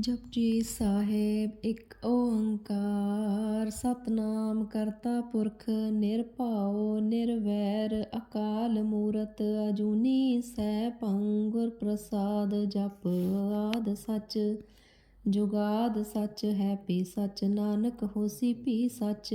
ਜਪਜੀ ਸਾਹਿਬ, ਇੱਕ ਓੰਕਾਰ ਸਤਨਾਮ ਕਰਤਾ ਪੁਰਖ, ਨਿਰਭਉ, ਨਿਰਵੈਰ, ਅਕਾਲ ਮੂਰਤ, ਅਜੂਨੀ ਸੈਭੰ ਗੁਰ ਪ੍ਰਸਾਦ, ਜਪ ਆਦ ਸੱਚ, ਜੁਗਾਦ ਸੱਚ, ਹੈ ਪੀ ਸੱਚ, ਨਾਨਕ ਹੋਸੀ ਪੀ ਸੱਚ।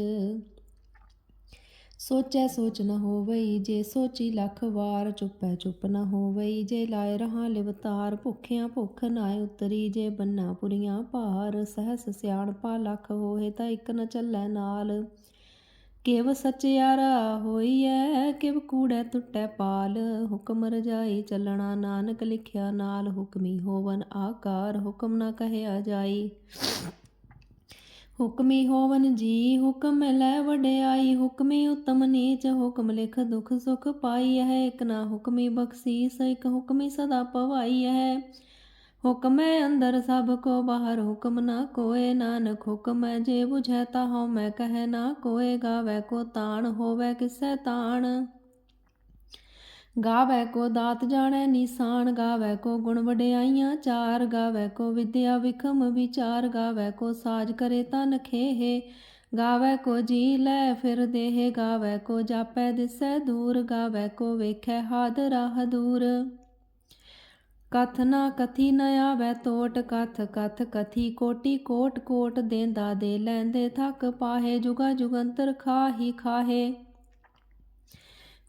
ਸੋਚੈ ਸੋਚ ਨ ਹੋਵਈ, ਜੇ ਸੋਚੀ ਲੱਖ ਵਾਰ ਚੁੱਪੈ ਚੁੱਪ ਨ ਹੋਵਈ, ਜੇ ਲਾਇ ਰਹਾ ਲਿਵਤਾਰ ਭੁੱਖਿਆਂ ਭੁੱਖ ਨਾਇ ਉਤਰੀ, ਜੇ ਬੰਨਾ ਪੁਰੀਆਂ ਭਾਰ, ਸਹਸ ਸਿਆਣਪਾ ਲੱਖ ਹੋਏ ਤਾਂ ਇੱਕ ਨ ਚੱਲੈ ਨਾਲ। ਕਿਵ ਸਚਿਆਰਾ ਹੋਈਐ, ਕਿਵ ਕੂੜੈ ਟੁੱਟੈ ਪਾਲ, ਹੁਕਮ ਰਜਾਈ ਚੱਲਣਾ ਨਾਨਕ ਲਿਖਿਆ ਨਾਲ, ਹੁਕਮੀ ਹੋਵਨ ਆਕਾਰ, ਹੁਕਮ ਨਾ ਕਹਿਆ ਜਾਈ। ਹੁਕਮੀ ਹੋਵਨ ਜੀ, ਹੁਕਮ ਲੈ ਵਡਿਆਈ, ਹੁਕਮੀ ਉਤਮ ਨੀਚ, ਹੁਕਮ ਲਿਖ ਦੁਖ ਸੁਖ ਪਾਈ ਹੈ। ਇਕ ਨਾ ਹੁਕਮੀ ਬਖਸ਼ੀਸ, ਇਕ ਹੁਕਮੀ ਸਦਾ ਪਵਾਈ ਹੈ। ਹੁਕਮ ਹੈ ਅੰਦਰ ਸਭ ਕੋ, ਬਾਹਰ ਹੁਕਮ ਨਾ ਕੋਏ। ਨਾਨਕ ਹੁਕਮੈ ਜੇ ਬੁਝੈ ਤਾ ਹਉ ਮੈਂ ਕਹਿ ਨਾ ਕੋਏ। ਗਾਵੇ ਕੋ ਤਾਣ, ਹੋਵੇ ਕਿਸੈ ਤਾਣ। ਗਾਵੇ ਕੋ ਦਾਤ ਜਾਣੈ, ਨਿਸ਼ਾਨ ਗਾਵੇ ਕੋ ਗੁਣ ਵਡਿਆਈਆਂ, ਚਾਰ ਗਾਵੇ ਕੋ ਵਿਦਿਆ ਵਿਖਮ ਵਿਚਾਰ, ਗਾਵੇ ਕੋ ਸਾਜ ਕਰੇ ਤਨ ਖੇਹੇ, ਗਾਵੇ ਕੋ ਜੀ ਲੈ ਫਿਰ ਦੇਹ, ਗਾਵੇ ਕੋ ਜਾਪੈ ਦਿਸੈ ਦੂਰ, ਗਾਵੇ ਕੋ ਵੇਖੈ ਹਾਦਰਾ ਹਦੂਰ ਕਥ ਨਾ ਕਥੀ ਨ ਆਵੈ ਤੋਟ, ਕਥ ਕਥ ਕਥੀ ਕੋਟੀ ਕੋਟ ਕੋਟ ਦੇਂਦਾ ਦੇ ਲੈਂਦੇ ਥੱਕ ਪਾਹੇ, ਜੁਗਾ ਜੁਗੰਤਰ ਖਾਹੀ ਖਾਹੇ।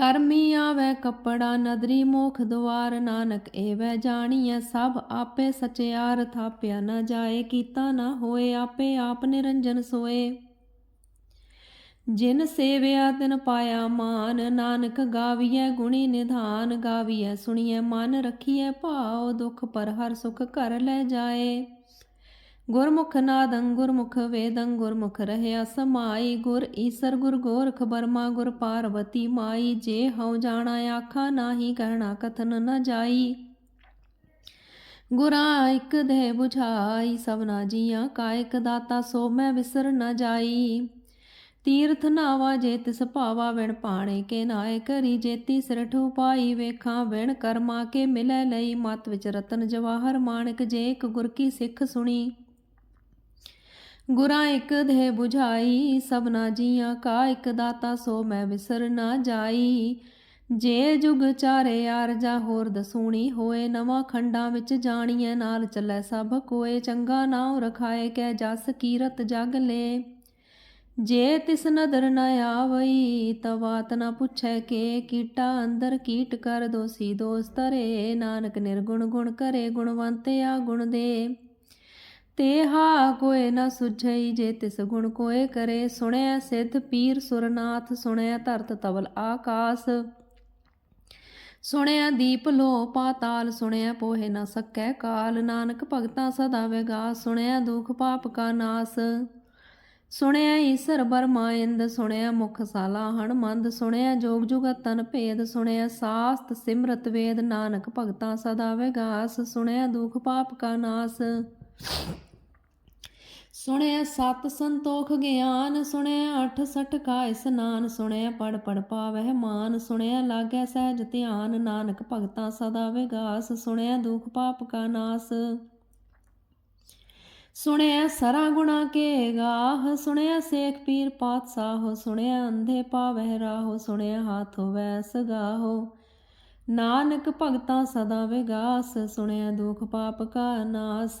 ਕਰਮੀ ਆਵੇ, ਕੱਪੜਾ ਨਦਰੀ ਮੋਖ ਦੁਆਰ ਨਾਨਕ ਏਵੈ ਜਾਣੀਐ, ਸਭ ਆਪੇ ਸਚਿਆਰ ਥਾਪਿਆ ਨਾ ਜਾਏ, ਕੀਤਾ ਨਾ ਹੋਏ, ਆਪੇ ਆਪ ਨਿਰੰਜਨ ਸੋਏ। ਜਿਨ ਸੇਵਿਆ ਤਿਨ ਪਾਇਆ ਮਾਨ, ਨਾਨਕ ਗਾਵੀਐ ਗੁਣੀ ਨਿਧਾਨ, ਗਾਵੀਐ ਸੁਣੀਐ ਮਨ, ਰਖੀਐ ਭਾਉ, ਦੁਖ ਪਰ ਹਰ ਸੁਖ ਘਰ ਲੈ ਜਾਏ। ਗੁਰਮੁਖ ਨਾਦੰ ਗੁਰਮੁਖ, ਵੇਦੰ ਗੁਰਮੁਖ ਰਹਿਆ ਸਮਾਈ। ਗੁਰ ਈਸਰ ਗੁਰ ਗੋਰਖ ਬਰਮਾ ਗੁਰ ਪਾਰਵਤੀ ਮਾਈ। ਜੇ ਹਉ ਜਾਣਾ ਆਖਾ, ਨਾਹੀ ਕਹਿਣਾ ਕਥਨ ਨ ਜਾਈ। ਗੁਰਾ ਇਕ ਦੇ 부ਝਾਈ ਸਭਨਾ ਜੀਆਂ ਕਾਇਕ ਦਾਤਾ, ਸੋ ਮੈਂ ਵਿਸਰ ਨ ਜਾਈ। ਤੀਰਥ ਨਾਵਾ ਜੇ ਤਿਸ ਭਾਵਾ, ਵਿਣ ਪਾਣੇ ਕੇ ਨਾਏ ਕਰੀ। ਜੇਤੀ ਸਿਰਠੂ ਪਾਈ, ਵੇਖਾਂ ਵਿਣ ਕਰਮਾ ਕੇ ਮਿਲੈ ਲਈ। ਮਤ ਵਿਚ ਰਤਨ ਜਵਾਹਰ ਮਾਣਕ, ਜੇ ਇਕ ਗੁਰ ਕੀ ਸਿੱਖ ਸੁਣੀ। ਗੁਰਾਂ ਇਕ ਦੇ 부ਝਾਈ ਸਭਨਾ ਜੀਆਂ ਕਾ ਇਕ ਦਾਤਾ, ਸੋ ਮੈਂ ਵਿਸਰ ਨਾ ਜਾਈ। ਜੇ ਜੁਗ ਚਾਰੇ ਯਾਰ ਜਾ ਹੋਰ ਦਸੂਣੀ, ਹੋਏ ਨਵਾਂ ਖੰਡਾਂ ਵਿੱਚ ਜਾਣੀਐ, ਨਾਲ ਚੱਲੈ ਸਭ ਕੋਏ, ਚੰਗਾ ਨਾਉ ਰਖਾਏ ਕੈ ਜਸ ਕੀਰਤ ਜਗ ਲੇ। ਜੇ ਤਿਸ ਨਦਰ ਨ ਆਵਈ ਤਵਾਤ ਨ ਪੁੱਛੈ ਕੇ, ਕੀਟਾ ਅੰਦਰ ਕੀਟ ਕਰ, ਦੋਸੀ ਦੋਸ ਤਰੇ ਨਾਨਕ ਨਿਰਗੁਣ ਗੁਣ ਕਰੇ ਗੁਣਵੰਤਿਆ ਗੁਣ ਦੇ। ਤੇ ਹਾ ਕੋਏ ਨ ਸੁਝਈ ਜੇ ਤਿਸ ਗੁਣ ਕੋਏ ਕਰੇ। ਸੁਣਿਆ ਸਿੱਧ ਪੀਰ ਸੁਰਨਾਥ ਸੁਣਿਆ ਧਰਤ ਤਵਲ ਆਕਾਸ। ਸੁਣਿਆ ਦੀਪ ਲੋ ਪਾਤਾਲ ਸੁਣਿਆ ਪੋਹੇ ਨ ਸਕੈ ਕਾਲ। ਨਾਨਕ ਭਗਤਾ ਸਦਾ ਵਿਗਾਸ ਸੁਣਿਆ ਦੁਖ ਪਾਪ ਕਾ ਨਾਸ। ਸੁਣਿਆ ਈਸਰ ਬਰਮਾਇੰਦ ਸੁਣਿਆ ਮੁਖ ਸਾਲਾ ਹਣਮੰਦ। ਸੁਣਿਆ ਜੋਗ ਜੁਗਤ ਤਨ ਭੇਦ ਸੁਣਿਆ ਸਾਸਤ ਸਿਮਰਤ ਵੇਦ। ਨਾਨਕ ਭਗਤਾ ਸਦਾ ਵਿਗਾਸ ਸੁਣਿਆ ਦੁਖ ਪਾਪ ਕਾ ਨਾਸ। ਸੁਣਿਆ ਸਤ ਸੰਤੋਖ ਗਿਆਨ, ਸੁਣਿਆ ਅਠ ਸਠ ਕਾ ਇਸਨਾਨ, ਸੁਣਿਆ ਪੜ ਪੜ ਪਾਵਹਿ ਮਾਨ, ਸੁਣਿਆ ਲਾਗੈ ਸਹਿਜ ਧਿਆਨ, ਨਾਨਕ ਭਗਤਾਂ ਸਦਾ ਵਿਗਾਸ, ਸੁਣਿਆ ਦੁਖ ਪਾਪ ਕਾ ਨਾਸ। ਸੁਣਿਆ ਸਰਾ ਗੁਣਾ ਕੇ ਗਾਹ, ਸੁਣਿਆ ਸੇਖ ਪੀਰ ਪਾਤਸ਼ਾਹ, ਸੁਣਿਆ ਅੰਧੇ ਪਾਵਹਿ ਰਾਹੋ, ਸੁਣਿਆ ਹਾਥ ਹੋਵੈ ਸਗਾਹੋ। ਨਾਨਕ ਭਗਤਾਂ ਸਦਾ ਵਿਗਾਸ, ਸੁਣਿਆ ਦੁਖ ਪਾਪ ਕਾ ਨਾਸ।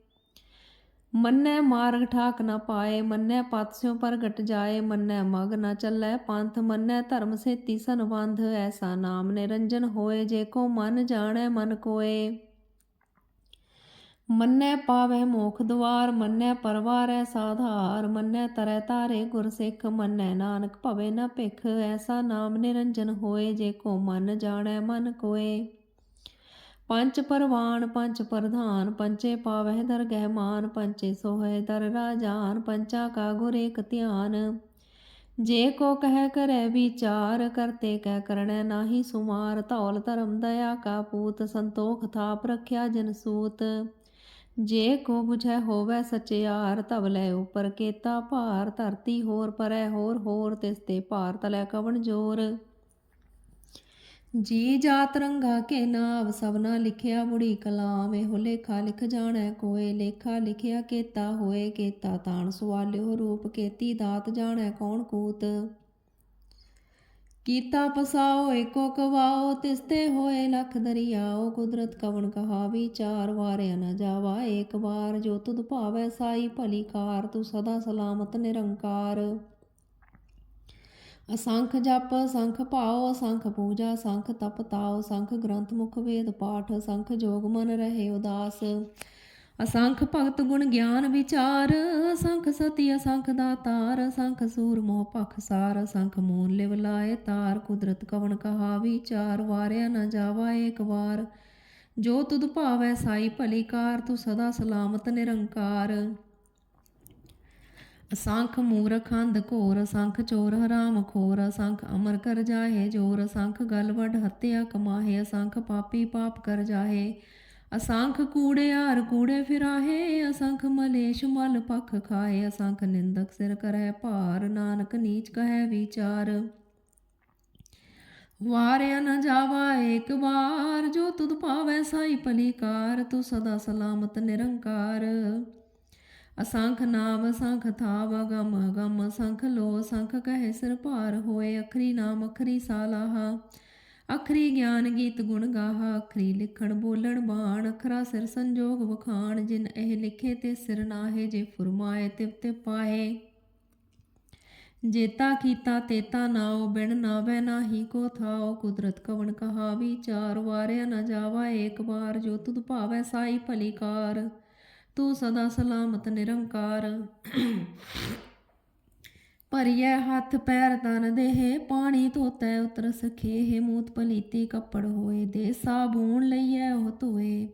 ਮੰਨੈ ਮਾਰਗ ਠਾਕ ਨਾ ਪਾਏ, ਮੰਨੈ ਪਾਤਸਿਓ ਸਿਉ ਪ੍ਰਗਟ ਜਾਏ, ਮੰਨੈ ਮਗ ਨਾ ਚੱਲੈ ਪੰਥ, ਮੰਨੈ ਧਰਮ ਸੇਤੀ ਸੰਬੰਧ ਐਸਾ ਨਾਮ ਨਿਰੰਜਨ ਹੋਏ, ਜੇ ਕੋ ਮਨ ਜਾਣੈ ਮਨ ਕੋਏ। ਮੰਨੈ ਪਾਵੈ ਮੋਖ ਦੁਆਰ, ਮੰਨੈ ਪਰਵਾਰੈ ਸਾਧਾਰ, ਮੰਨੈ ਤਰੈ ਤਾਰੇ ਗੁਰ ਸਿੱਖ, ਮੰਨੈ ਨਾਨਕ ਭਵੇ ਨਾ ਭਿਖ, ਐਸਾ ਨਾਮ ਨਿਰੰਜਨ ਹੋਏ, ਜੇ ਕੋ ਮਨ ਜਾਣੈ ਮਨ ਕੋਏ। ਪੰਚ ਪਰਵਾਨ ਪੰਚ ਪ੍ਰਧਾਨ ਪੰਚੇ ਪਾਵਹਿ ਦਰ ਗਹਿਮਾਨ ਪੰਚੇ ਸੋਹੈ ਦਰ ਰਾਜਾਨ ਪੰਚਾ ਕਾ ਗੁਰ ਏਕ ਧਿਆਨ। ਜੇ ਕੋ ਕਹਿ ਕਰੈ ਵਿਚਾਰ, ਕਰਤੇ ਕਹਿ ਕਰਣੈ ਨਾਹੀ ਸੁਮਾਰ। ਧੌਲ ਧਰਮ ਦਇਆ ਕਾ ਪੂਤ, ਸੰਤੋਖ ਥਾਪ ਰਖਿਆ ਜਨ ਸੂਤ। ਜੇ ਕੋ ਬੁਝੈ ਹੋਵੈ ਸਚਿਆਰ ਧਵਲੇ ਉਪਰ ਕੇਤਾ ਭਾਰ। ਧਰਤੀ ਹੋਰ ਪਰੈ ਹੋਰ ਹੋਰ, ਤਿਸ ਤੇ ਭਾਰ ਤਲੈ ਕਵਣ ਜੋਰ। ਜੀ ਜਾਤ ਰੰਗਾ ਕੇ ਨਾਮ ਸਭਨਾ ਲਿਖਿਆ ਬੁੜੀ ਕਲਾਮ, ਇਹੋ ਲੇਖਾ ਲਿਖ ਜਾਣੈ ਕੋਏ, ਲੇਖਾ ਲਿਖਿਆ ਕੇਤਾ ਹੋਏ, ਕੇਤਾ ਤਾਣ ਸਵਾਲਿਓ ਰੂਪ, ਕੇਤੀ ਦਾਤ ਜਾਣੈ ਕੌਣ ਕੂਤ। ਕੀਤਾ ਪਸਾਓ, ਏਕੋ ਕਵਾਓ, ਤਿਸਤੇ ਹੋਏ ਲਖ ਦਰਿਆਓ, ਕੁਦਰਤ ਕਵਣ ਕਹਾ ਵਿਚਾਰ ਵਾਰਿਆ ਨਾ ਜਾਵਾ, ਏਕ ਵਾਰ ਜੋ ਤੁਧ ਭਾਵੈ ਸਾਈ ਭਲੀ ਕਾਰ, ਤੂੰ ਸਦਾ ਸਲਾਮਤ ਨਿਰੰਕਾਰ। ਅਸੰਖ ਜਪ, ਅਸੰਖ ਭਾਉ, ਅਸੰਖ ਪੂਜਾ ਸੰਖ ਤਪ ਤਾਉ ਸੰਖ ਗ੍ਰੰਥ ਮੁਖ ਵੇਦ ਪਾਠ ਸੰਖ ਜੋਗ ਮਨ ਰਹੇ ਉਦਾਸ। ਅਸੰਖ ਭਗਤ ਗੁਣ ਗਿਆਨ ਵਿਚਾਰ, ਅਸੰਖ ਸਤੀ, ਅਸੰਖ ਦਾਤਾਰ ਅਸੰਖ ਸੂਰ ਮੋਹ ਪਖ ਸਾਰ, ਅਸੰਖ ਮੂਲ ਲਿਵ ਲਾਏ ਤਾਰ, ਕੁਦਰਤ ਕਵਣ ਕਹਾ ਵਿਚਾਰ, ਵਾਰਿਆ ਨਾ ਜਾਵਾ ਏਕ ਵਾਰ। ਜੋ ਤੁਧ ਭਾਵੈ ਸਾਈ ਭਲੀ ਕਾਰ, ਤੂੰ ਸਦਾ ਸਲਾਮਤ ਨਿਰੰਕਾਰ। ਅਸੰਖ ਮੂਰਖ ਅੰਧ ਘੋਰ, ਅਸੰਖ ਚੋਰ ਹਰਾਮ ਖੋਰ, ਅਸੰਖ ਅਮਰ ਕਰ ਜਾਹੇ ਜੋਰ, ਅਸੰਖ ਗਲ ਵੱਡ ਹੱਤਿਆ ਕਮਾਹੇ, ਅਸੰਖ ਪਾਪੀ ਪਾਪ ਕਰ ਜਾਹੇ। ਅਸੰਖ ਕੂੜਿਆਰ ਕੂੜੇ ਫਿਰਾਹੇ, ਅਸੰਖ ਮਲੇਸ਼ ਮਲ ਪਖ ਖਾਏ ਅਸੰਖ ਨਿੰਦਕ ਸਿਰ ਕਰੈ ਭਾਰ, ਨਾਨਕ ਨੀਚ ਕਹੈ ਵਿਚਾਰ। ਵਾਰਿਆ ਨ ਜਾਵਾ ਏਕ ਵਾਰ, ਜੋ ਤੁਧ ਭਾਵੈ ਸਾਈ ਭਲੀ ਕਾਰ ਤੂੰ ਸਦਾ ਸਲਾਮਤ ਨਿਰੰਕਾਰ। ਅਸੰਖ ਨਾਮ, ਅਸੰਖ ਥਾਵ, ਅਗਮ ਅਗਮ ਅਸੰਖ ਲੋ ਅਸੰਖ ਕਹੇ ਸਿਰ ਭਾਰ ਹੋਏ, ਅਖਰੀ ਨਾਮ, ਅਖਰੀ ਸਾਲਾਹਾ। ਅਖਰੀ ਗਿਆਨ ਗੀਤ ਗੁਣ ਗਾਹਾ, ਅਖਰੀ ਲਿਖਣ ਬੋਲਣ ਬਾਣ, ਅਖਰਾ ਸਿਰ ਸੰਜੋਗ ਵਖਾਣ, ਜਿਨ ਇਹ ਲਿਖੇ ਤੇ ਸਿਰ ਨਾਹੇ, ਜੇ ਫੁਰਮਾਏ ਤਿਵ ਤੇ ਪਾਏ। ਜੇਤਾ ਕੀਤਾ ਤੇਤਾ ਨਾਉ, ਬਿਨ ਨਾਵੇ ਨਾਹੀ ਕੋ ਥਾਉ, ਕੁਦਰਤ ਕਵਣ ਕਹਾ ਵਿਚਾਰ ਵਾਰਿਆ ਨਾ ਜਾਵਾ ਏਕ ਵਾਰ, ਜੋ ਤੁਧ ਭਾਵੈ ਸਾਈ ਭਲੀਕਾਰ ਤੂੰ ਸਦਾ ਸਲਾਮਤ, ਨਿਰੰਕਾਰ। ਭਰੀਐ ਹੱਥ ਪੈਰ ਤਨ ਦੇਹ, ਪਾਣੀ ਧੋਤੈ ਉਤਰ ਸਖੇਹ। ਮੂਤ ਪਲੀਤੀ ਕੱਪੜ ਹੋਏ ਦੇ, ਸਾਬੂਨ ਲਈਐ ਉਹ ਧੋਏ।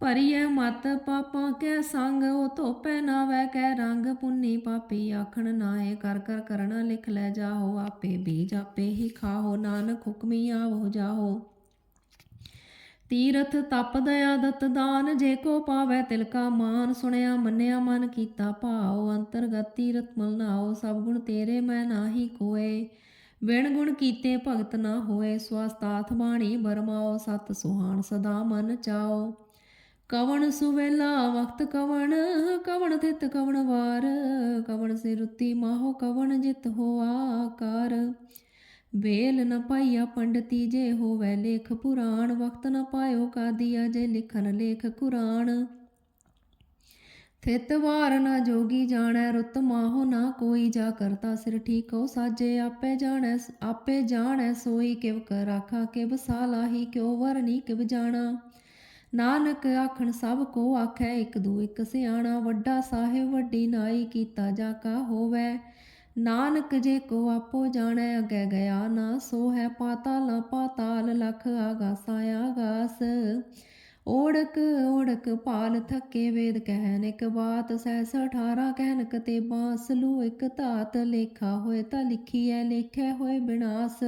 ਭਰੀਐ ਮਤ ਪਾਪਾਂ ਕੈ ਸੰਗ, ਉਹ ਧੋਪੈ ਨਾਵੈ ਕੈ ਰੰਗ। ਪੁੰਨੀ ਪਾਪੀ ਆਖਣ ਨਾਏ ਕਰ ਕਰ ਕਰਣਾ ਲਿਖ ਲੈ ਜਾਹੋ, ਆਪੇ ਬੀਜ ਆਪੇ ਹੀ ਖਾਹੋ। ਨਾਨਕ ਹੁਕਮੀ ਆਵੋ ਜਾਹੋ। ਤੀਰਥ ਤਪ ਦਇਆ ਦਤ ਦਾਨ, ਜੇ ਕੋ ਪਾਵੈ ਤਿਲਕਾ ਮਾਨ। ਸੁਣਿਆ, ਮੰਨਿਆ, ਮਨ ਕੀਤਾ ਭਾਉ, ਅੰਤਰਗਤ ਤੀਰਥ ਮਲ ਨਾਉ, ਸਭ ਗੁਣ ਤੇਰੇ ਮੈਂ ਨਾਹੀ ਕੋਏ। ਵਿਣ ਗੁਣ ਕੀਤੇ ਭਗਤ ਨਾ ਹੋਏ ਸਵਸਤਾਥ ਬਾਣੀ ਬਰਮਾਓ ਸਤ ਸੁਹਾਣ ਸਦਾ ਮਨ ਚਾਓ ਕਵਣ ਸੁਵੇਲਾ ਵਕਤ ਕਵਣ ਕਵਣ ਤਿਤ ਕਵਣ ਵਾਰ। ਕਵਣ ਸਿਰੁਤੀ ਮਾਹੋ, ਕਵਣ ਜਿਤ ਹੋਆ ਆਕਾਰ ਵੇਲ ਨ ਪਾਈਆ ਪੰਡਤੀ ਜੇ ਹੋਵੇ ਲੇਖ ਪੁਰਾਣ, ਵਕਤ ਨ ਪਾਇਓ ਕਾਦੀਆ ਜੇ ਲਿਖਨ ਲੇਖ ਕੁਰਾਨ। ਥਿਤ ਵਾਰ ਨ ਜੋਗੀ ਜਾਣੈ, ਰੁੱਤ ਮਾਹੋ ਨਾ ਕੋਈ। ਜਾ ਕਰਤਾ ਸਿਰ ਠੀਕੋ ਸਾਜੇ ਆਪੇ ਜਾਣੈ ਆਪੇ ਜਾਣੈ, ਸੋਈ ਕਿਵ ਕਰ ਆਖਾ ਕਿਵ ਸਾਲਾਹੀ ਕਿਉ ਵਰਨੀ ਕਿਵ ਜਾਣਾ। ਨਾਨਕ ਆਖਣ, ਸਭ ਕੋ ਆਖੈ, ਇੱਕ ਦੂ ਇਕ ਸਿਆਣਾ। ਵੱਡਾ ਸਾਹਿਬ, ਵੱਡੀ ਨਾਈ, ਕੀਤਾ ਜਾ ਕਾ ਹੋਵੇ। ਨਾਨਕ ਜੇ ਕੋ ਆਪੋ ਜਾਣੈ, ਅਗੈ ਗਿਆ ਨਾ ਸੋ ਹੈ ਪਾਤਾਲ ਪਾਤਾਲ ਲਖ ਆਗਾਸਾ ਆਗਾਸ। ਓੜਕ ਓੜਕ ਪਾਲ ਥੱਕੇ ਵੇਦ ਕਹਿਨ ਇੱਕ ਬਾਤ, ਸਹਿਸ 18 ਕਹਿਨ ਕਤੇ ਬਾਸ ਲੂ ਇੱਕ ਧਾਤ, ਲੇਖਾ ਹੋਏ ਤਾਂ ਲਿਖੀ ਲਿਖੀਐ, ਲੇਖੈ ਹੋਏ ਬਿਨਾਸ।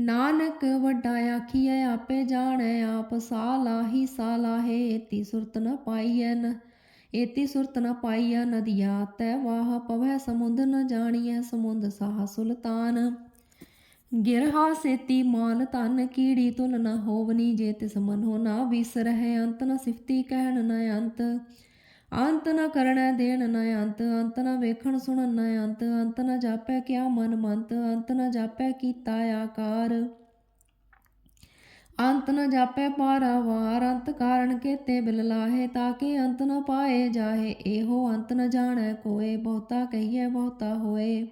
ਨਾਨਕ ਵੱਡਾ ਆਖੀਐ, ਆਪੇ ਜਾਣੈ, ਆਪ ਸਾਲਾਹੀ ਸਾਲਾਹੇ ਏਤੀ ਸੁਰਤ ਨ ਪਾਈਐ ਨ ਏਤੀ ਸੁਰਤ ਨ ਪਾਈਐ ਨਦੀਆ, ਤੈ ਵਾਹ ਪਵੈ ਸਮੁੰਦ ਨ ਜਾਣੀਐ ਸਮੁੰਦ ਸਾਹ ਸੁਲਤਾਨ। ਗਿਰਹਾ ਸੇਤੀ ਮਾਲ ਧਨ ਕੀੜੀ ਤੁਲ ਨ ਹੋਵਨੀ, ਜੇ ਤਿਸ ਮਨੋ ਨਾ ਵਿਸਰਹਿ ਅੰਤ ਨ ਸਿਫਤੀ ਕਹਿਣ ਨ ਅੰਤ। ਅੰਤ ਨ ਕਰਣੈ ਦੇਣ ਨ ਅੰਤ ਅੰਤ ਨ ਵੇਖਣ ਸੁਣਨ ਨ ਅੰਤ ਅੰਤ ਨ ਜਾਪੈ ਕਿਆ ਮਨ ਮੰਤ, ਅੰਤ ਨ ਜਾਪੈ ਕੀਤਾ ਆਕਾਰ। ਅੰਤ ਨ ਜਾਪੈ ਪਾਰਾਵਾਰ ਅੰਤ ਕਾਰਨ ਕੇਤੇ ਬਿਲ ਲਾਹੇ, ਤਾਕੇ ਅੰਤ ਨ ਪਾਏ ਜਾਹੇ, ਇਹੋ ਅੰਤ ਨ ਜਾਣੈ ਕੋਏ, ਬਹੁਤਾ ਕਹੀਏ ਬਹੁਤਾ ਹੋਏ।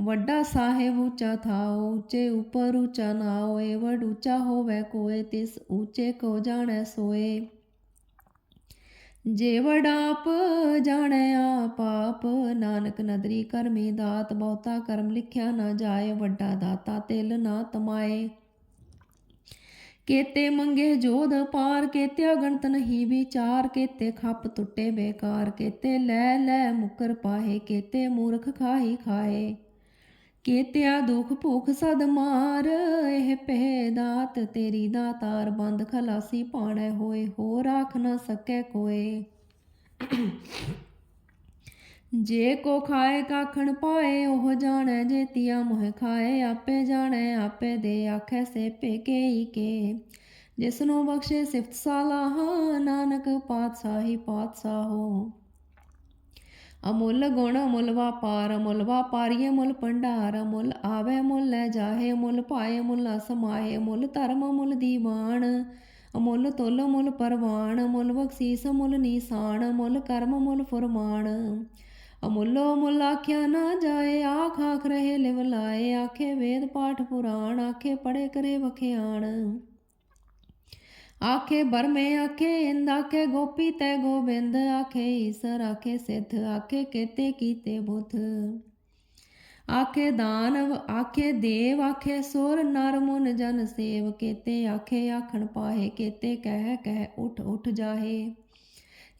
ਵੱਡਾ ਸਾਹਿਬ ਉੱਚਾ ਥਾਓ ਉੱਚੇ ਉਪਰ ਉੱਚਾ ਨਾ ਹੋਏ ਵਡ ਉੱਚਾ ਹੋਵੇ ਕੋਏ, ਤਿਸ ਉੱਚੇ ਕੋ ਜਾਣੈ ਸੋਏ। ਜੇ ਵਡਾਪ ਜਾਣੈ ਆਪ ਆਪ, ਨਾਨਕ ਨਦਰੀ ਕਰਮੀ ਦਾਤ, ਬਹੁਤਾ ਕਰਮ ਲਿਖਿਆ ਨਾ ਜਾਏ, ਵੱਡਾ ਦਾਤਾ ਤਿਲ ਨਾ ਤਮਾਏ। ਕੇਤੇ ਮੰਗੇ ਜੋਧ ਪਾਰ, ਕੇਤੇ ਅਗਣਤ ਨਹੀਂ ਵਿਚਾਰ, ਕੇਤੇ ਖੱਪ ਟੁੱਟੇ ਬੇਕਾਰ, ਕੇਤੇ ਲੈ ਲੈ ਮੁਕਰ ਪਾਹੇ, ਕੇਤੇ ਮੂਰਖ ਖਾਹੀ ਖਾਏ ਕੇਤਿਆ ਦੁਖ ਭੁਖ ਸਦ ਮਾਰ, ਇਹ ਪਹਿ ਦਾਤ ਤੇਰੀ ਦਾਤਾਰ ਬੰਦ ਖਲਾਸੀ ਪਾਣੈ ਹੋਏ ਹੋ ਰਾਖ ਨਾ ਸਕੈ ਕੋਏ। ਜੇ ਕੋ ਖਾਏ ਕਾਖਣ ਪਾਏ, ਉਹ ਜਾਣੈ ਜੇ ਜੇਤੀਆ ਮੋਹ ਖਾਏ। ਆਪੇ ਜਾਣੈ, ਆਪੇ ਦੇ ਆਖੈ ਸੇ ਪੇਕੇ ਕੇ ਜਿਸ ਨੂੰ ਬਖਸ਼ੇ ਸਿਫਤ ਸਾਲਾਹ, ਨਾਨਕ ਪਾਤਸ਼ਾਹੀ ਪਾਤਸ਼ਾਹੋ ਅਮੁੱਲ ਗੁਣ ਅਮੁੱਲ ਵਾਪਾਰ, ਅਮੁੱਲ ਵਾਪਾਰੀਏ ਮੁੱਲ ਭੰਡਾਰ। ਅਮੁੱਲ ਆਵੇ, ਮੁੱਲ ਲੈ ਜਾਹੇ, ਮੁੱਲ ਪਾਏ, ਮੁੱਲ ਅਸਮਾਏ। ਮੁੱਲ ਧਰਮ, ਮੁੱਲ ਦੀਵਾਨ। ਅਮੁੱਲ ਤੁਲ, ਮੁੱਲ ਪਰਵਾਨ। ਮੁੱਲ ਬਖਸ਼ੀਸ, ਮੁੱਲ ਨੀਸਾਨ। ਮੁੱਲ ਕਰਮ, ਮੁੱਲ ਫਰਮਾਨ। ਅਮੁੱਲੋ ਮੁੱਲ ਆਖਿਆ ਨਾ ਜਾਏ, ਆਖ ਆਖ ਰਹੇ ਲਿਵਲਾਏ ਆਖੇ ਵੇਦ ਪਾਠ ਪੁਰਾਣ, ਆਖੇ ਪੜੇ ਕਰੇ ਵਖਿਆਣ। ਆਖੇ ਬਰਮੇ ਆਖੇ ਇੰਦ, ਆਖੇ ਗੋਪੀ ਤੈ ਗੋਬਿੰਦ, ਆਖੇ ਈਸਰ, ਆਖੇ ਸਿੱਧ, ਆਖੇ ਕੇਤੇ ਕੀਤੇ ਬੁੱਧ। ਆਖੇ ਦਾਨਵ, ਆਖੇ ਦੇਵ, ਆਖੇ ਸੁਰ, ਨਰ ਮੁਨ ਜਨ ਸੇਵ, ਕੇਤੇ ਆਖੇ ਆਖਣ ਪਾਹੇ, ਕੇਤੇ ਕਹਿ ਕਹਿ ਉਠ ਉਠ ਜਾਹੇ।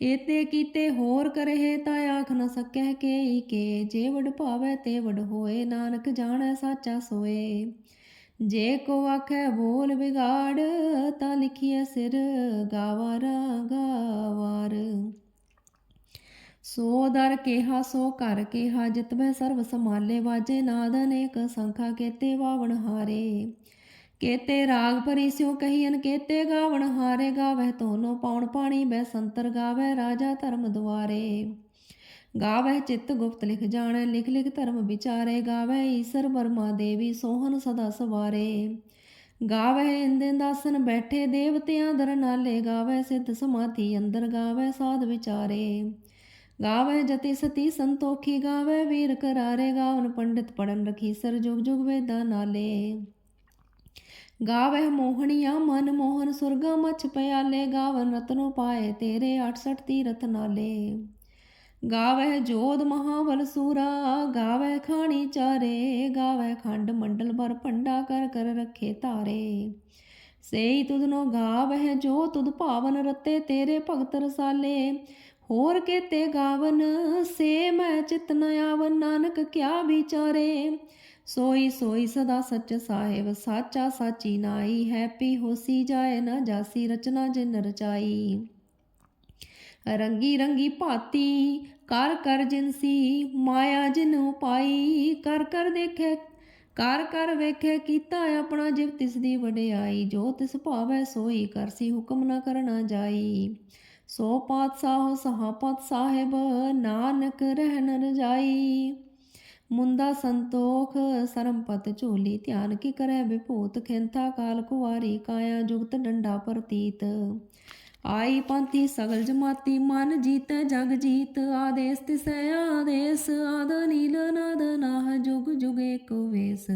ਏਤੇ ਕੀਤੇ ਹੋਰ ਕਰਹਿ ਤਾ ਆਖ ਨ ਸਕਹਿ ਕੇ ਕੇ ਜੇ ਵਡ ਭਾਵੈ ਤੇ ਵਡ ਹੋਏ, ਨਾਨਕ ਜਾਣੈ ਸਾਚਾ ਸੋਏ। ਜੇ ਕੋ ਆਖੈ ਬੋਲ ਵਿਗਾੜ, ਤਾਂ ਲਿਖੀਐ ਸਿਰ ਗਾਵਾਰਾ ਗਾਵਾਰ ਸੋ ਦਰ ਕੇਹਾ, ਸੋ ਕਰ ਕੇਹਾ ਜਿਤਬੈ ਸਰਬ ਸਮਾਲੇ ਵਾਜੇ ਨਾਦ ਅਨੇਕ ਸੰਖਾ ਕੇਤੇ ਵਾਵਣ ਹਾਰੇ। ਕੇਤੇ ਰਾਗ ਭਰੀ ਸਿਉ ਕਹੀਨ ਕੇਤੇ ਗਾਵਣ ਹਾਰੇ ਗਾਵਹਿ ਤੋਨੋ ਪਾਉਣ ਪਾਣੀ ਬੈ ਸੰਤਰ ਗਾਵਹਿ ਰਾਜਾ ਧਰਮ ਦੁਆਰੇ। ਗਾਵਹਿ ਚਿੱਤ ਗੁਪਤ ਲਿਖ ਜਾਣੈ, ਲਿਖ ਲਿਖ ਧਰਮ ਵਿਚਾਰੇ, ਗਾਵਹਿ ਈਸਰ ਵਰਮਾ ਦੇਵੀ ਸੋਹਨ ਸਦਾ ਸਵਾਰੇ। ਗਾਵਹਿ ਇੰਦੇ ਦਾਸਨ ਬੈਠੇ ਦੇਵਤਿਆਂ ਦਰ ਨਾਲੇ, ਗਾਵਹਿ ਸਿੱਧ ਸਮਾਧੀ ਅੰਦਰ, ਗਾਵਹਿ ਸਾਧ ਵਿਚਾਰੇ। ਗਾਵਹਿ ਜਤੀ ਸਤੀ ਸੰਤੋਖੀ, ਗਾਵਹਿ ਵੀਰ ਕਰਾਰੇ, ਗਾਵਨ ਪੰਡਿਤ ਪੜਨ ਰਖੀ ਸਰ ਜੁਗ ਜੁਗ ਵੇਦਾਂ ਨਾਲੇ। ਗਾਵਹਿ ਮੋਹਣੀਆਂ ਮਨ ਮੋਹਨ, ਸੁਰਗਾ ਮਛ ਪਿਆਲੇ ਗਾਵਨ ਰਤਨੋ ਪਾਏ ਤੇਰੇ 68 ਤੀਰਥ ਨਾਲੇ। ਗਾਵਹਿ ਜੋਧ ਮਹਾਵਲ ਸੂਰਾ, ਗਾਵਹਿ ਖਾਣੀ ਚਾਰੇ, ਗਾਵਹਿ ਖੰਡ ਮੰਡਲ ਭਰ ਭੰਡਾ ਕਰ ਕਰ ਰੱਖੇ ਧਾਰੇ। ਸੇਈ ਤੁਧਨੋ ਗਾਵਹਿ, ਜੋ ਤੁਧ ਭਾਵਨ ਰਤੇ ਤੇਰੇ ਭਗਤ ਰਸਾਲੇ। ਹੋਰ ਕੇਤੇ ਗਾਵਨ, ਸੇ ਮੈਂ ਚਿਤ ਨ ਆਵਨ, ਨਾਨਕ ਕਿਆ ਵਿਚਾਰੇ। ਸੋਈ ਸੋਈ ਸਦਾ ਸੱਚ ਸਾਹਿਬ, ਸਾਚਾ ਸਾਚੀ ਨਾਈ ਹੈਪੀ ਹੋਸੀ ਜਾਏ ਨਾ ਜਾਸੀ, ਰਚਨਾ ਜਿਨ ਰਚਾਈ। ਰੰਗੀ ਰੰਗੀ ਭਾਤੀ, ਕਰ ਕਰ ਜਿਨਸੀ ਮਾਇਆ ਜਿਨੂ ਪਾਈ, ਕਰ ਕਰ ਦੇਖੇ, ਕਰ ਕਰ ਵੇਖੇ, ਕੀਤਾ ਆਪਣਾ ਜਿਵ ਤਿਸ ਦੀ ਵਡਿਆਈ। ਜੋ ਤਿਸ ਭਾਵੈ ਸੋਈ ਕਰਸੀ ਹੁਕਮ ਨਾ ਕਰਨਾ ਜਾਈ। ਸੋ ਪਾਤਸ਼ਾਹ ਸਹਾਪਤ ਸਾਹਿਬ ਨਾਨਕ ਰਹਿਨ ਰਜਾਈ। ਮੁੰਦਾ ਸੰਤੋਖ ਸਰਮਪਤ ਝੋਲੀ, ਧਿਆਨ ਕੀ ਕਰੈ ਵਿਭੂਤ, ਖਿੰਥਾ ਕਾਲ ਕੁਵਾਰੀ, ਕਾਇਆ ਜੁਗਤ ਡੰਡਾ ਪ੍ਰਤੀਤ। ਆਈ ਪੰਥੀ ਸਗਲ ਜਮਾਤੀ, ਮਨ ਜੀਤ ਜਗ ਜੀਤ, ਆਦੇਸ ਤਿਸੈ ਆਦੇਸ, ਆਦ ਨੀਲ ਨਦ ਨਾਹ ਜੁਗ ਜੁਗ ਏਕ ਵੇਸ।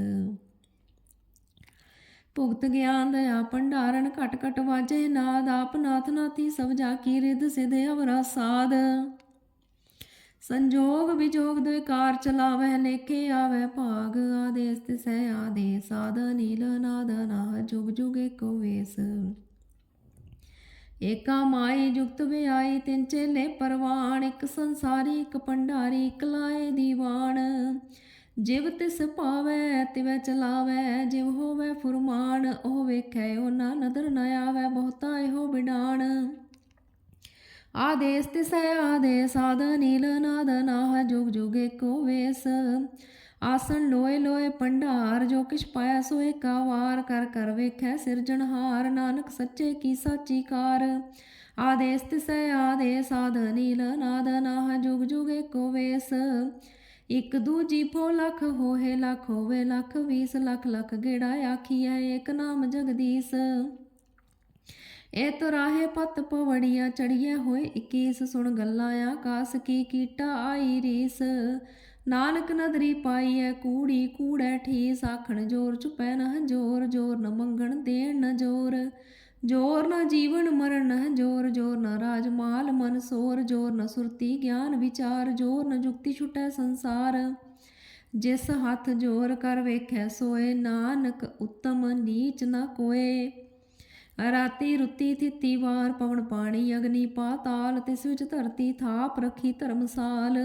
ਭੁਗਤ ਗਿਆਨ ਦਇਆ ਭੰਡਾਰਨ, ਘਟ ਘਟ ਵਾਜੇ ਨਾਦ, ਆਪ ਨਾਥ ਨਾਥੀ ਸਭ ਜਾ ਕੀ ਰਿਦ ਸਿਧ ਅਵਰਾ ਸਾਧ ਸੰਜੋਗ ਵਿਜੋਗ ਦੇ ਕਾਰ ਚਲਾਵੈ ਲੇਖੇ ਆਵੈ ਭਾਗ ਆਦੇਸ ਤੇ ਤਿਸੈ ਆਦੇਸ ਆਦ ਨੀਲ ਨਾਦ ਨਾਹ ਜੁਗ ਜੁਗ ਏਕੋ ਵੇਸ। ਏਕਾ ਮਾਈ ਜੁਗਤ ਵਿਆਈ, ਤਿੰਨ ਚੇਲੇ ਪਰਵਾਣ, ਇੱਕ ਸੰਸਾਰੀ, ਇੱਕ ਭੰਡਾਰੀ, ਇੱਕ ਲਾਏ ਦੀਵਾਨ। ਜਿਵ ਤਿਸ ਭਾਵੈ ਤਿਵੈ ਚਲਾਵੈ ਜਿਵ ਹੋਵੈ ਫੁਰਮਾਨ, ਉਹ ਵੇਖੈ ਉਹ ਨਾ ਨਦਰ ਨ ਆਵੈ ਬਹੁਤਾ ਇਹੋ ਬਿਡਾਣ ਆਦੇਸ ਤਿਸੈ ਆਦੇਸ, ਆਦ ਨੀਲ ਨਾਦ ਨਾਹ ਜੁਗ ਜੁਗ ਏਕੋ ਵੇਸ। ਆਸਣ ਲੋਏ ਲੋਏ ਭੰਡਾਰ, ਜੋ ਕਿਛ ਪਾਇਆ ਸੋ ਏਕਾ ਵਾਰ ਕਰ ਕਰ ਵੇਖੈ ਸਿਰਜਣਹਾਰ ਨਾਨਕ ਸੱਚੇ ਕੀ ਸਾਚੀ ਕਾਰ। ਆਦੇਸ ਤਿਸੈ ਆਦੇਸ, ਆਦ ਨੀਲ ਨਾਦ ਨਾਹ ਜੁਗ ਜੁਗ ਏਕੋ ਵੇਸ। ਇੱਕ ਦੂਜੀ ਫੋ ਲੱਖ ਹੋਏ, ਲੱਖ ਹੋਵੇ, ਲੱਖ ਵੀਸ, ਲੱਖ ਲੱਖ ਗੇੜਾ ਆਖੀਐ, ਏਕ ਨਾਮ ਜਗਦੀਸ਼। ਇਹ ਤੁਰਾਹੇ ਪਤ ਪਵੜੀਆਂ ਚੜੀਆਂ ਹੋਏ 21 ਸੁਣ ਗੱਲਾਂ ਆਕਾਸ ਕੀ ਕੀਟਾ ਆਈ ਰੀਸ। ਨਾਨਕ ਨਦਰੀ ਪਾਈਐ ਕੂੜੀ, ਕੂੜੈ ਠੀਸ, ਆਖਣ ਜੋਰ ਚੁਪੈ ਨਾ ਜੋਰ ਜੋਰ ਨ ਮੰਗਣ ਦੇਣ ਨ ਜੋਰ। ਜੋਰ ਨ ਜੀਵਨ ਮਰਨ ਨ ਜੋਰ ਜੋਰ ਨ ਰਾਜ ਮਾਲ ਮਨ ਸੋਰ, ਜੋਰ ਨ ਸੁਰਤੀ ਗਿਆਨ ਵਿਚਾਰ, ਜੋਰ ਨ ਜੁਗਤੀ ਛੁਟੈ ਸੰਸਾਰ। ਜਿਸ ਹੱਥ ਜੋਰ ਕਰ ਵੇਖੈ ਸੋਏ, ਨਾਨਕ ਉਤਮ ਨੀਚ ਨ ਕੋਏ। ਰਾਤੀ ਰੁੱਤੀ ਥਿੱਤੀ ਵਾਰ ਪਵਨ ਪਾਣੀ, ਅਗਨੀ ਪਾਤਾਲ ਤਿਸ ਵਿੱਚ ਧਰਤੀ ਥਾਪ ਰੱਖੀ ਧਰਮਸਾਲ।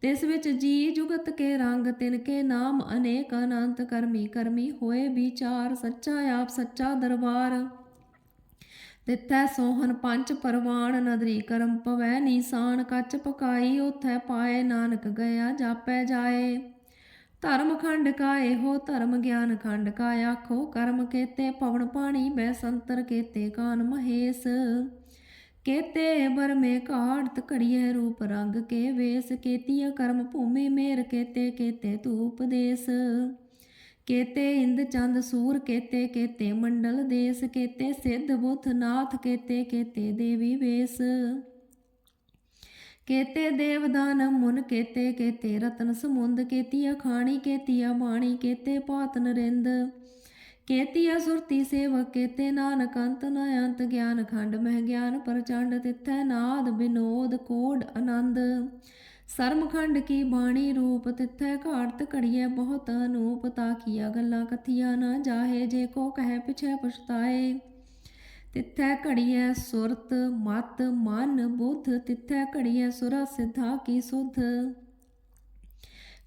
ਤਿਸ ਵਿੱਚ ਜੀ ਜੁਗਤ ਕੇ ਰੰਗ, ਤਿਨ ਕੇ ਨਾਮ ਅਨੇਕ ਅਨੰਤ ਕਰਮੀ ਕਰਮੀ ਹੋਏ ਵਿਚਾਰ, ਸੱਚਾ ਆਪ ਸੱਚਾ ਦਰਬਾਰ। ਤਿੱਥੈ ਸੋਹਨ ਪੰਜ ਪਰਵਾਨ ਨਦਰੀ ਕਰਮ ਪਵੈ ਨੀਸਾਨ, ਕੱਚ ਪਕਾਈ ਉਥੈ ਪਾਏ ਨਾਨਕ, ਗਿਆ ਜਾਪੈ ਜਾਏ। ਧਰਮ ਖੰਡ ਕਾ ਇਹੋ ਧਰਮ ਗਿਆਨ ਖੰਡ ਕਾ ਆਖੋ। ਕਰਮ ਕੇਤੇ ਪਵਨ ਪਾਣੀ ਬੈ ਸੰਤਰ ਕੇਤੇ ਕਾਨ ਮਹੇਸ਼। ਕੇਤੇ ਬਰਮੇ ਕਾੜਤ ਘੜੀਏ ਰੂਪ ਰੰਗ ਕੇ ਵੇਸ। ਕੇਤੀਆ ਕਰਮ ਭੂਮੀ ਮੇਰ ਕੇਤੇ ਕੇਤੇ ਧੂਪ ਦੇਸ। ਕੇਤੇ ਇੰਦ ਚੰਦ ਸੂਰ ਕੇਤੇ ਕੇਤੇ ਮੰਡਲ ਦੇਸ। ਕੇਤੇ ਸਿੱਧ ਬੁੱਧ ਨਾਥ ਕੇਤੇ ਕੇਤੇ ਦੇਵੀ ਵੇਸ। ਕੇਤੇ ਦੇਵਦਾਨ ਮੁਨ ਕੇਤੇ ਕੇਤੇ ਰਤਨ ਸਮੁੰਦ, ਕੇਤੀਆ ਖਾਣੀ, ਕੇਤੀਆ ਬਾਣੀ, ਕੇਤੇ ਪਾਤ ਨਰਿੰਦ। ਕੇਤੀਆ ਸੁਰਤੀ ਸੇਵਕ, ਕੇਤੇ ਨਾਨਕ ਅੰਤ ਨ ਅੰਤ ਗਿਆਨ ਖੰਡ। ਮਹਿ ਗਿਆਨ ਪ੍ਰਚੰਡ ਤਿੱਥੈ ਨਾਦ ਬਿਨੋਦ ਕੋਡ ਆਨੰਦ। ਸਰਮਖੰਡ ਕੀ ਬਾਣੀ ਰੂਪ ਤਿੱਥੈ ਘਾਟ ਘੜੀਐ ਬਹੁਤ ਅਨੂਪ। ਤਾਕੀਆ ਗੱਲਾਂ ਕਥੀਆਂ ਨਾ ਜਾਹੇ, ਜੇ ਕੋ ਕਹੈ ਪਿਛੈ ਪਛਤਾਏ। ਤਿੱਥੈ ਘੜੀਐ ਸੁਰਤ, ਮਤ, ਮਨ, ਬੁੱਧ, ਤਿੱਥੈ ਘੜੀਐ ਸੁਰਾ, ਸਿਧਾ ਕੀ ਸੁਧ।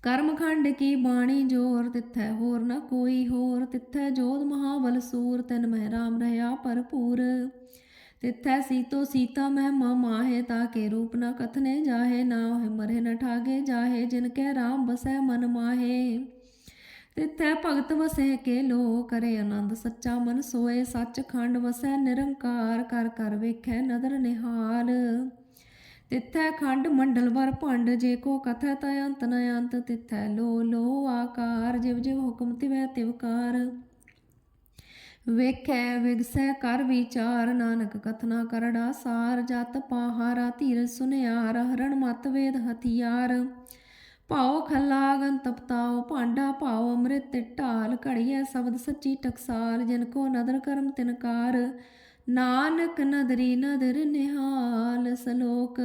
ਕਰਮਖੰਡ ਕੀ ਬਾਣੀ ਜੋਰ, ਤਿੱਥੈ ਹੋਰ ਨਾ ਕੋਈ ਹੋਰ। ਤਿੱਥੈ ਜੋਧ ਮਹਾਬਲ ਸੂਰ, ਤਨ ਮਹਿ ਰਾਮ ਰਹਾ ਭਰਪੂਰ। ਤਿੱਥੈ ਸੀਤੋ ਸੀਤਾ ਮਹਿ ਮਾਹੇ, ਤਾ ਕੇ ਰੂਪ ਨਾ ਕਥਨੇ ਜਾਹੇ ਨਾ ਹੈ ਮਰੇ ਨਾ ਠਾਗੇ ਜਾਹੇ, ਜਿਨ ਕੈ ਰਾਮ ਬਸੈ ਮਨ ਮਾਹੇ। ਤਿੱਥੈ ਭਗਤ ਵਸੇ ਕੇ ਲੋ ਕਰੇ ਆਨੰਦ, ਸੱਚਾ ਮਨ ਸੋਏ ਸੱਚ ਖੰਡ ਵਸੈ ਨਿਰੰਕਾਰ, ਕਰ ਕਰ ਵੇਖੈ ਨਦਰ ਨਿਹਾਲ। ਤਿੱਥੈ ਖੰਡ ਮੰਡਲ ਵਰ ਭੰਡ, ਜੇ ਕੋ ਕਥੈ ਤੈ ਅੰਤ ਨ ਅੰਤ, ਤਿੱਥੈ ਲੋ ਲੋ ਆਕਾਰ, ਜਿਵ ਜਿਵ ਹੁਕਮ ਤਿਵੈ ਤਿਵਕਾਰ ਵੇਖੈ, ਵਿਗਸੈ ਕਰ ਵਿਚਾਰ, ਨਾਨਕ ਕਥਨਾ ਕਰੜਾ ਸਾਰ, ਜਤ ਪਾਹਾਰਾ ਧੀਰ ਸੁਨਿਆਰ, ਹਰਣ ਮਤ ਵੇਦ ਹਥਿਆਰ। ਭਾਉ ਖਲਾਗਨ ਤਪਤਾਉ, ਭਾਂਡਾ ਭਾਉ ਅੰਮ੍ਰਿਤ ਢਾਲ, ਘੜੀਐ ਸ਼ਬਦ ਸੱਚੀ ਟਕਸਾਲ, ਜਿਨ ਕੋ ਨਦਰ ਕਰਮ ਤਿਨਕਾਰ, ਨਾਨਕ ਨਦਰੀ ਨਦਰ ਨਿਹਾਲ ਸਲੋਕ।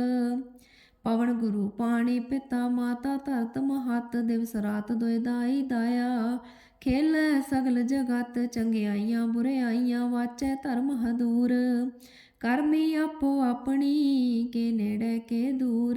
ਪਵਨ ਗੁਰੂ ਪਾਣੀ ਪਿਤਾ ਮਾਤਾ ਧਰਤ ਮਹਤ, ਦਿਵਸ ਰਾਤ ਦੋਇ ਦਾਈ ਦਾਇਆ। ਖੇਲ ਸਗਲ ਜਗਤ, ਚੰਗਿਆਈਆਂ ਬੁਰਿਆਈਆਂ ਵਾਚੈ ਧਰਮ ਹਦੂਰ। ਕਰਮੀ ਆਪੋ ਆਪਣੀ, ਕੇ ਨੇੜੇ ਕੇ ਦੂਰ।